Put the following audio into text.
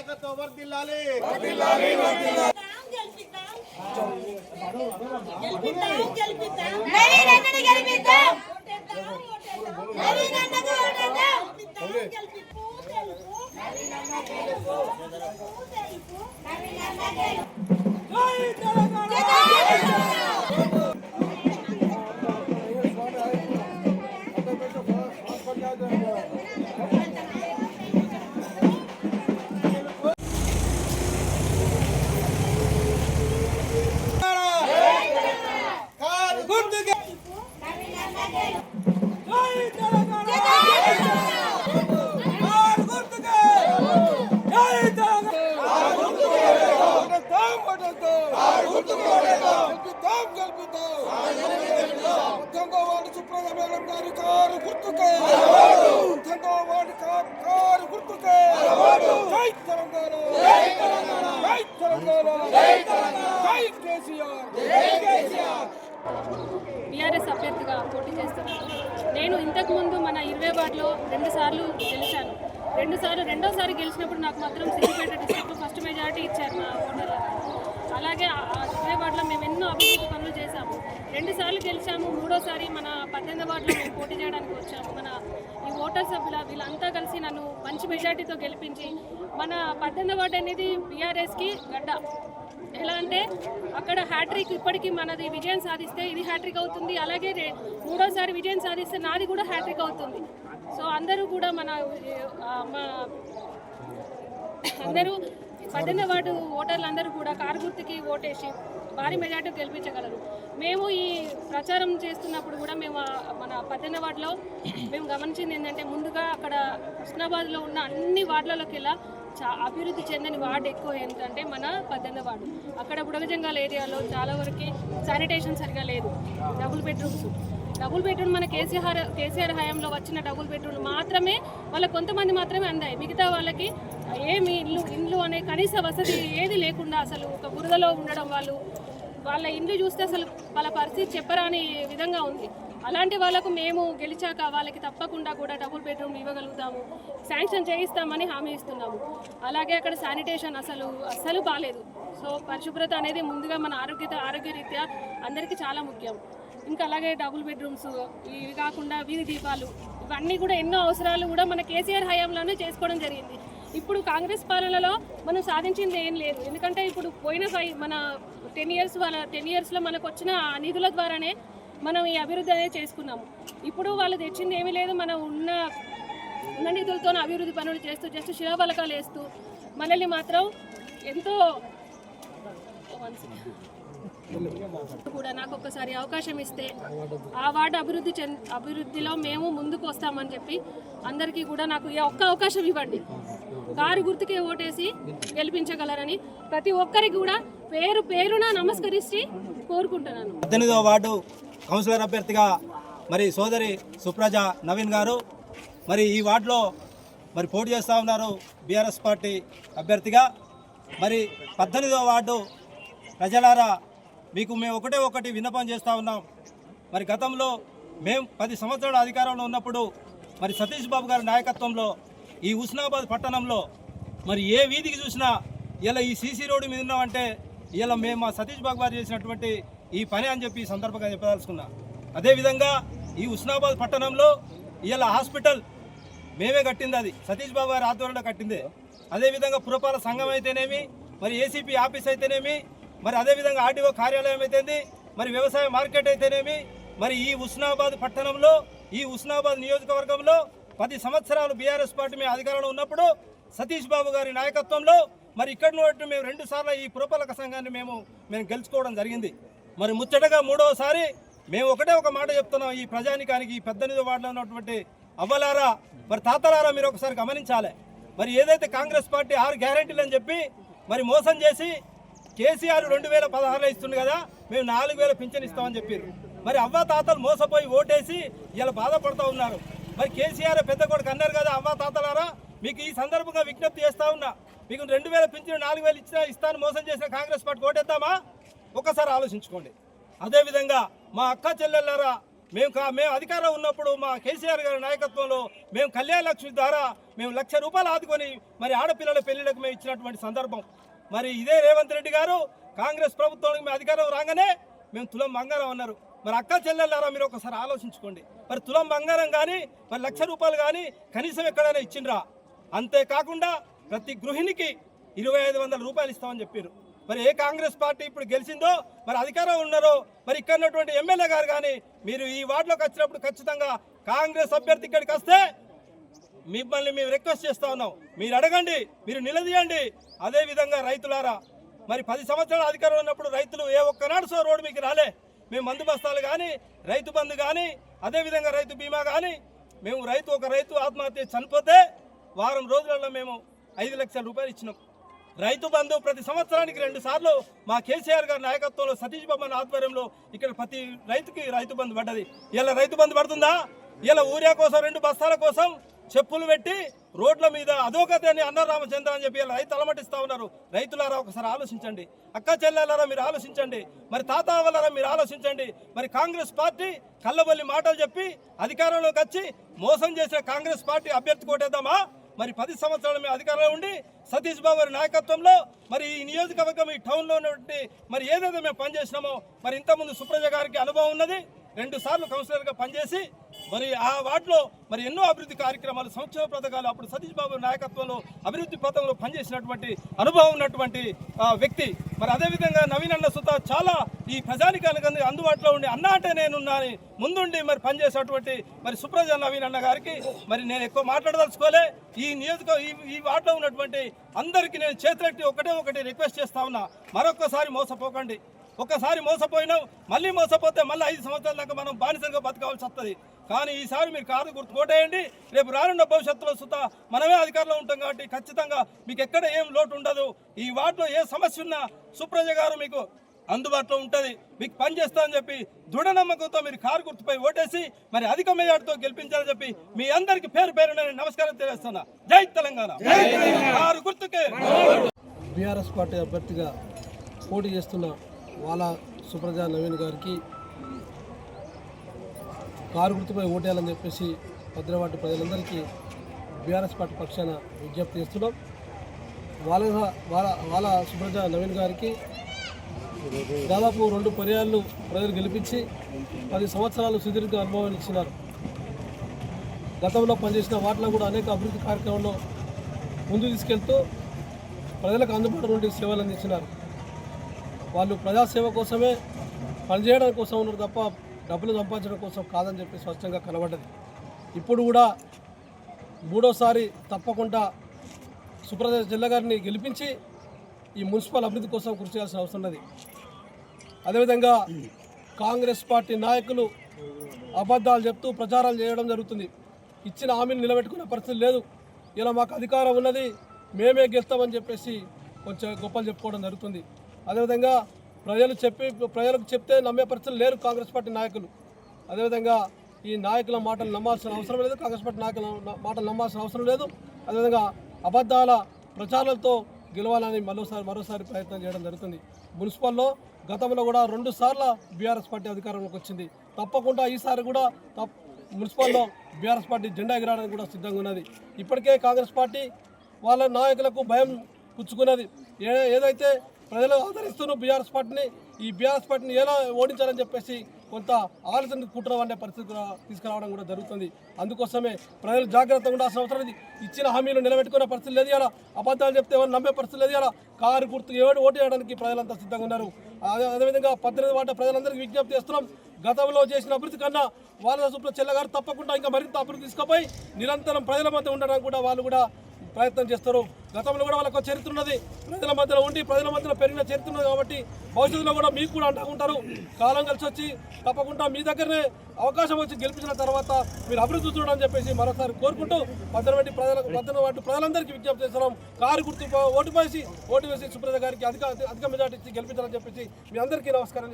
నాయకత్వం వర్దిల్లాలి వారి సుప్రధాన గారి కారు గుర్తుకే. వాడి కారు గుర్తుకే. జై తెలంగాణ. జై తెలంగాణ. జై కేసీఆర్. బీఆర్ఎస్ అభ్యర్థిగా పోటీ చేస్తున్నాను నేను ఇంతకుముందు మన ఇరవై వార్డులో రెండు సార్లు గెలిచాను. రెండు సార్లు రెండోసారి గెలిచినప్పుడు నాకు మాత్రం సిద్దిపేట డిస్ట్రిక్ట్ ఫస్ట్ మెజారిటీ ఇచ్చారు మా ఓటర్లు అలాగే ఆ ఇరవై వార్డులో మేము ఎన్నో అభివృద్ధి పనులు చేశాము. రెండుసార్లు గెలిచాము మూడోసారి మన పద్దెనిమిది వార్డులో మేము పోటీ చేయడానికి వచ్చాము. మన ఈ ఓటర్ సభ్యుల వీళ్ళంతా కలిసి నన్ను మంచి మెజారిటీతో గెలిపించి మన పద్దెనిమిది వార్డు అనేది బీఆర్ఎస్కి గడ్డ. ఎలా అంటే అక్కడ హ్యాట్రిక్ ఇప్పటికీ మనది విజయం సాధిస్తే ఇది హ్యాట్రిక్ అవుతుంది. అలాగే మూడోసారి విజయం సాధిస్తే నాది కూడా హ్యాట్రిక్ అవుతుంది. సో అందరూ కూడా మన మా అందరూ పద్దెనిమిది వార్డు ఓటర్లు అందరూ కూడా కారు గుర్తుకి ఓటేసి భారీ మెజార్టీ గెలిపించగలరు. మేము ఈ ప్రచారం చేస్తున్నప్పుడు కూడా మేము మన పద్దెనిమిది వార్డులో మేము గమనించింది ఏంటంటే ముందుగా అక్కడ హుస్నాబాద్లో ఉన్న అన్ని వార్డులలోకి వెళ్ళా అభివృద్ధి చెందని వార్డు ఎక్కువ ఏంటంటే మన పద్దెనిమిది వార్డు. అక్కడ బుడగజంగాల ఏరియాలో చాలా వరకు శానిటేషన్ సరిగా లేదు. Double bedrooms. డబుల్ బెడ్రూమ్ మన కేసీఆర్ కేసీఆర్ హయాంలో వచ్చిన డబుల్ బెడ్రూమ్ మాత్రమే వాళ్ళ కొంతమంది మాత్రమే అందాయి. మిగతా వాళ్ళకి ఏమి ఇల్లు ఇండ్లు అనే కనీస వసతి ఏది లేకుండా అసలు ఒక బురదలో ఉండడం వాళ్ళు వాళ్ళ ఇండ్లు చూస్తే అసలు వాళ్ళ పరిస్థితి చెప్పరాని విధంగా ఉంది. అలాంటి వాళ్ళకు మేము గెలిచాక వాళ్ళకి తప్పకుండా కూడా డబుల్ బెడ్రూమ్ ఇవ్వగలుగుతాము. శాంక్షన్ చేయిస్తామని హామీ ఇస్తున్నాము. అలాగే అక్కడ శానిటేషన్ అసలు అస్సలు బాగాలేదు సో పరిశుభ్రత అనేది ముందుగా మన ఆరోగ్య ఆరోగ్యరీత్యా అందరికీ చాలా ముఖ్యం. ఇంకా అలాగే డబుల్ బెడ్రూమ్స్ ఇవి కాకుండా వీధి దీపాలు ఇవన్నీ కూడా ఎన్నో అవసరాలు కూడా మన కేసీఆర్ హయాంలోనే చేసుకోవడం జరిగింది. ఇప్పుడు కాంగ్రెస్ పాలనలో మనం సాధించింది ఏం లేదు. ఎందుకంటే ఇప్పుడు పోయిన ఫైవ్ మన టెన్ ఇయర్స్ వాళ్ళ టెన్ ఇయర్స్లో మనకు వచ్చిన ఆ నిధుల ద్వారానే మనం ఈ అభివృద్ధి అనేది చేసుకున్నాము. ఇప్పుడు వాళ్ళు తెచ్చింది ఏమీ లేదు మనం ఉన్న ఉన్న నిధులతో అభివృద్ధి పనులు చేస్తూ జస్ట్ శిలాఫలకాలు వేస్తూ మనల్ని మాత్రం ఎంతో కూడా నాకు ఒక్కసారి అవకాశం ఇస్తే ఆ వార్డు అభివృద్ధి చెంద అభివృద్ధిలో మేము ముందుకు వస్తామని చెప్పి అందరికీ కూడా నాకు ఒక్క అవకాశం ఇవ్వండి. కారు గుర్తుకే ఓటేసి గెలిపించగలరని ప్రతి ఒక్కరికి కూడా పేరు పేరున నమస్కరిస్తే కోరుకుంటున్నాను. పద్దెనిమిదవ వార్డు కౌన్సిలర్ అభ్యర్థిగా మరి సోదరి సుప్రజ నవీన్ గారు మరి ఈ వార్డులో మరి పోటీ చేస్తూ ఉన్నారు బీఆర్ఎస్ పార్టీ అభ్యర్థిగా. మరి పద్దెనిమిదవ వార్డు ప్రజలారా మీకు మేము ఒకటే ఒకటి విన్నపం చేస్తూ ఉన్నాం. మరి గతంలో మేము పది సంవత్సరాల అధికారంలో ఉన్నప్పుడు మరి సతీష్ బాబు గారి నాయకత్వంలో ఈ హుస్నాబాద్ పట్టణంలో మరి ఏ వీధికి చూసినా ఇలా ఈ సీసీ రోడ్డు మీద ఉన్నామంటే ఇలా మేము మా సతీష్ బాబు గారు చేసినటువంటి ఈ పని అని చెప్పి సందర్భంగా చెప్పదలుచుకున్నా. అదేవిధంగా ఈ ఉస్నాబాద్ పట్టణంలో ఇలా హాస్పిటల్ మేమే కట్టింది అది. సతీష్ బాబు గారి ఆధ్వర్యంలో కట్టిందే. అదేవిధంగా పురపాలక సంఘం అయితేనేమి మరి ఏసీపీ ఆఫీస్ అయితేనేమి మరి అదేవిధంగా ఆర్డీఓ కార్యాలయం అయితేంది మరి వ్యవసాయ మార్కెట్ అయితేనేమి మరి ఈ ఉస్నాబాద్ పట్టణంలో ఈ ఉస్నాబాద్ నియోజకవర్గంలో పది సంవత్సరాలు బీఆర్ఎస్ పార్టీ మేము అధికారంలో ఉన్నప్పుడు సతీష్ బాబు గారి నాయకత్వంలో మరి ఇక్కడ మేము రెండు సార్లు ఈ పురపాలక సంఘాన్ని మేము మేము గెలుచుకోవడం జరిగింది. మరి ముచ్చటగా మూడవసారి మేము ఒకటే ఒక మాట చెప్తున్నాం ఈ ప్రజానికానికి ఈ పెద్దనిది వార్డులో ఉన్నటువంటి అవ్వలారా మరి తాతలారా మీరు ఒకసారి గమనించాలి. మరి ఏదైతే కాంగ్రెస్ పార్టీ ఆరు గ్యారంటీలు అని చెప్పి మరి మోసం చేసి కేసీఆర్ రెండు వేల పదహారులో ఇస్తుంది కదా మేము నాలుగు వేల పింఛన్ ఇస్తామని చెప్పారు మరి అవ్వ తాతలు మోసపోయి ఓటేసి ఇలా బాధపడుతూ ఉన్నారు. మరి కేసీఆర్ పెద్ద కొడుకు అన్నారు కదా అవ్వ తాతలారా మీకు ఈ సందర్భంగా విజ్ఞప్తి చేస్తా ఉన్నా మీకు రెండు వేల పింఛన్ నాలుగు వేలు ఇచ్చిన ఇస్తాను మోసం చేసిన కాంగ్రెస్ పార్టీ ఓటేద్దామా? ఒకసారి ఆలోచించుకోండి. అదేవిధంగా మా అక్క చెల్లెళ్ళారా మేము కా మేము అధికారం ఉన్నప్పుడు మా కేసీఆర్ గారి నాయకత్వంలో మేము కళ్యాణ లక్ష్మి ద్వారా మేము లక్ష రూపాయలు ఆదుకొని మరి ఆడపిల్లల పెళ్ళిళ్ళకు మేము ఇచ్చినటువంటి సందర్భం. మరి ఇదే రేవంత్ రెడ్డి గారు కాంగ్రెస్ ప్రభుత్వానికి మేము అధికారం రాగానే మేము తులం బంగారం అన్నారు. మరి అక్క చెల్లెళ్ళారా మీరు ఒకసారి ఆలోచించుకోండి. మరి తులం బంగారం కానీ మరి లక్ష రూపాయలు కానీ కనీసం ఎక్కడైనా ఇచ్చిండ్రా? అంతేకాకుండా ప్రతి గృహిణికి ఇరవై ఐదు వందల రూపాయలు ఇస్తామని చెప్పారు మరి ఏ కాంగ్రెస్ పార్టీ ఇప్పుడు గెలిచిందో మరి అధికారం ఉన్నారో మరి ఇక్కడ ఉన్నటువంటి ఎమ్మెల్యే గారు కానీ మీరు ఈ వార్డులోకి వచ్చినప్పుడు ఖచ్చితంగా కాంగ్రెస్ అభ్యర్థి ఇక్కడికి వస్తే మిమ్మల్ని మేము రిక్వెస్ట్ చేస్తా ఉన్నాం. మీరు అడగండి మీరు నిలదీయండి. అదే విధంగా రైతులారా మరి పది సంవత్సరాల అధికారం ఉన్నప్పుడు రైతులు ఏ ఒక్కనాడు సో రోడ్డు మీకు రాలే. మేము మందు బస్తాలు కానీ రైతు బంధు కానీ అదేవిధంగా రైతు బీమా కానీ మేము రైతు ఒక రైతు ఆత్మహత్య చనిపోతే వారం రోజులలో మేము ఐదు లక్షల రూపాయలు ఇచ్చినాం. రైతు బంధు ప్రతి సంవత్సరానికి రెండు సార్లు మా కేసీఆర్ గారి నాయకత్వంలో సతీష్ బాబు ఆధ్వర్యంలో ఇక్కడ ప్రతి రైతుకి రైతు బంధు పడ్డది. ఇలా రైతు బంధు పడుతుందా? ఇలా ఊరియా కోసం రెండు బస్తాల కోసం చెప్పులు పెట్టి రోడ్ల మీద అధోగతి అని అన్న రామచంద్ర అని చెప్పి ఇలా రైతు అలమటిస్తా ఉన్నారు. రైతులారా ఒకసారి ఆలోచించండి. అక్క చెల్లెలారా మీరు ఆలోచించండి. మరి తాత మీరు ఆలోచించండి. మరి కాంగ్రెస్ పార్టీ కళ్ళబొల్లి మాటలు చెప్పి అధికారంలోకి వచ్చి మోసం చేసిన కాంగ్రెస్ పార్టీ అభ్యర్థి కొట్టేద్దామా మరి పది సంవత్సరాల మేము అధికారంలో ఉండి సతీష్ బాబు నాయకత్వంలో మరి ఈ నియోజకవర్గం ఈ టౌన్లో ఉన్నటువంటి మరి ఏదైతే మేము పనిచేసినామో మరి ఇంతకుముందు సుప్రజ గారికి అనుభవం ఉన్నది. రెండు సార్లు కౌన్సిలర్గా పనిచేసి మరి ఆ వార్డులో మరి ఎన్నో అభివృద్ధి కార్యక్రమాలు సంక్షేమ పథకాలు అప్పుడు సతీష్ బాబు నాయకత్వంలో అభివృద్ధి పథంలో పనిచేసినటువంటి అనుభవం ఉన్నటువంటి ఆ, వ్యక్తి. మరి అదేవిధంగా నవీన్ అన్న సుత చాలా ఈ ప్రజానికానికి అందుబాటులో ఉండి అన్న అంటే నేనున్నా అని ముందుండి మరి పనిచేసేటువంటి మరి సుప్రజ నవీన్ అన్న గారికి మరి నేను ఎక్కువ మాట్లాడదలుచుకోలే. ఈ నియోజక ఈ ఈ వార్డులో ఉన్నటువంటి అందరికీ నేను చేతులెట్టి ఒకటే ఒకటి రిక్వెస్ట్ చేస్తా ఉన్నా. మరొకసారి మోసపోకండి. ఒక్కసారి మోసపోయినాం మళ్ళీ మోసపోతే మళ్ళీ ఐదు సంవత్సరాల దాకా మనం బానిసలుగా బతకాల్సి వస్తుంది. కానీ ఈసారి మీరు కారు గుర్తు కోటేయండి. రేపు రానున్న భవిష్యత్తులో సుత మనమే అధికారంలో ఉంటాం కాబట్టి ఖచ్చితంగా మీకు ఎక్కడ ఏం లోటు ఉండదు. ఈ వార్డులో ఏ సమస్య ఉన్నా సుప్రజ గారు మీకు అందుబాటులో ఉంటుంది. మీకు పని చేస్తా అని చెప్పి దృఢ నమ్మకంతో మీరు కారు గుర్తుపై ఓటేసి మరి అధిక మెజార్టీతో గెలిపించాలని చెప్పి మీ అందరికి పేరు పేరు నేను నమస్కారం తెలియజేస్తున్నా. జై తెలంగాణ. కారు గుర్తుకే. బీఆర్ఎస్ పార్టీ అభ్యర్థిగా పోటీ చేస్తున్న వాలా సుప్రజ నవీన్ గారికి కారు గుర్తుపై ఓటేయాలని చెప్పేసి భద్రవాటి ప్రజలందరికీ బీఆర్ఎస్ పార్టీ పక్షాన విజ్ఞప్తి చేస్తున్నాం. వాళ్ళ వాళ్ళ వాళ్ళ సుప్రజా నవీన్ గారికి దాదాపు రెండు పర్యాలు ప్రజలు గెలిపించి పది సంవత్సరాలు సుదీర్ఘ అనుభవాన్ని ఇచ్చినారు. గతంలో పనిచేసిన వాటిలో కూడా అనేక అభివృద్ధి కార్యక్రమంలో ముందు తీసుకెళ్తూ ప్రజలకు అందుబాటులో సేవలు అందించినారు. వాళ్ళు ప్రజాసేవ కోసమే పనిచేయడం కోసం ఉన్నారు తప్ప డబ్బులు సంపాదించడం కోసం కాదని చెప్పి స్పష్టంగా కనబడ్డది. ఇప్పుడు కూడా మూడోసారి తప్పకుండా సుప్రజ జిల్లా గారిని గెలిపించి ఈ మున్సిపల్ అభివృద్ధి కోసం కృషి చేయాల్సిన అవసరం ఉన్నది. అదేవిధంగా కాంగ్రెస్ పార్టీ నాయకులు అబద్ధాలు చెప్తూ ప్రచారాలు చేయడం జరుగుతుంది. ఇచ్చిన హామీని నిలబెట్టుకునే పరిస్థితి లేదు. ఇలా మాకు అధికారం ఉన్నది. మేమే గెలుస్తామని చెప్పేసి కొంచెం గొప్పలు చెప్పుకోవడం జరుగుతుంది. అదేవిధంగా ప్రజలు చెప్పి ప్రజలకు చెప్తే నమ్మే పరిస్థితులు లేరు కాంగ్రెస్ పార్టీ నాయకులు. అదేవిధంగా ఈ నాయకుల మాటలు నమ్మాల్సిన అవసరం లేదు కాంగ్రెస్ పార్టీ నాయకుల మాటలు నమ్మాల్సిన అవసరం లేదు. అదేవిధంగా అబద్ధాల ప్రచారాలతో గెలవాలని మరోసారి మరోసారి ప్రయత్నం చేయడం జరుగుతుంది. మున్సిపల్లో గతంలో కూడా రెండు సార్లు బీఆర్ఎస్ పార్టీ అధికారంలోకి వచ్చింది. తప్పకుండా ఈసారి కూడా తప్ మున్సిపల్లో బీఆర్ఎస్ పార్టీ జెండా ఎగరడానికి కూడా సిద్ధంగా ఉన్నది. ఇప్పటికే కాంగ్రెస్ పార్టీ వాళ్ళ నాయకులకు భయం పుచ్చుకున్నది. ఏదైతే ప్రజలు ఆదరిస్తున్న బీఆర్ఎస్ పార్టీని ఈ బీఆర్ఎస్ పార్టీని ఎలా ఓడించాలని చెప్పేసి కొంత ఆలోచన కుట్ర వండే పరిస్థితి తీసుకురావడం కూడా జరుగుతుంది. అందుకోసమే ప్రజలు జాగ్రత్తగా ఉండాల్సిన అవసరం ఇది ఇచ్చిన హామీలు నిలబెట్టుకునే పరిస్థితి లేదు ఇలా అబద్ధాలు చెప్తే ఎవరు నమ్మే పరిస్థితి లేదు ఇలా కారు గుర్తు ఏడు ఓటు వేయడానికి ప్రజలంతా సిద్ధంగా ఉన్నారు. అదే అదేవిధంగా పద్దెనిమిది వాట ప్రజలందరికీ విజ్ఞప్తి చేస్తున్నాం. గతంలో చేసిన అభివృద్ధి కన్నా వాళ్ళ సుప్ర చెల్లగారు తప్పకుండా ఇంకా మరింత అభివృద్ధి తీసుకుపోయి నిరంతరం ప్రజల మధ్య ఉండడానికి కూడా వాళ్ళు కూడా ప్రయత్నం చేస్తారు. గతంలో కూడా వాళ్ళకు చరిత్ర ఉన్నది. ప్రజల మధ్యలో ఉండి ప్రజల మధ్యలో పెరిగిన చరిత్ర ఉన్నది కాబట్టి భవిష్యత్తులో కూడా మీకు కూడా అంటుకుంటారు కాలం కలిసి వచ్చి తప్పకుండా మీ దగ్గరనే అవకాశం వచ్చి గెలిపించిన తర్వాత మీరు అభివృద్ధి చూడని చెప్పేసి మరోసారి కోరుకుంటూ పద్దెనిమిది ప్రజలకు పద్దెనిమిది ప్రజలందరికీ విజ్ఞప్తి చేస్తున్నాం. కారు గుర్తు ఓటు వేసి ఓటు వేసి సుప్రజ గారికి అధిక అధిక మెజార్టీ ఇచ్చి గెలిపించాలని చెప్పేసి మీ అందరికీ నమస్కారం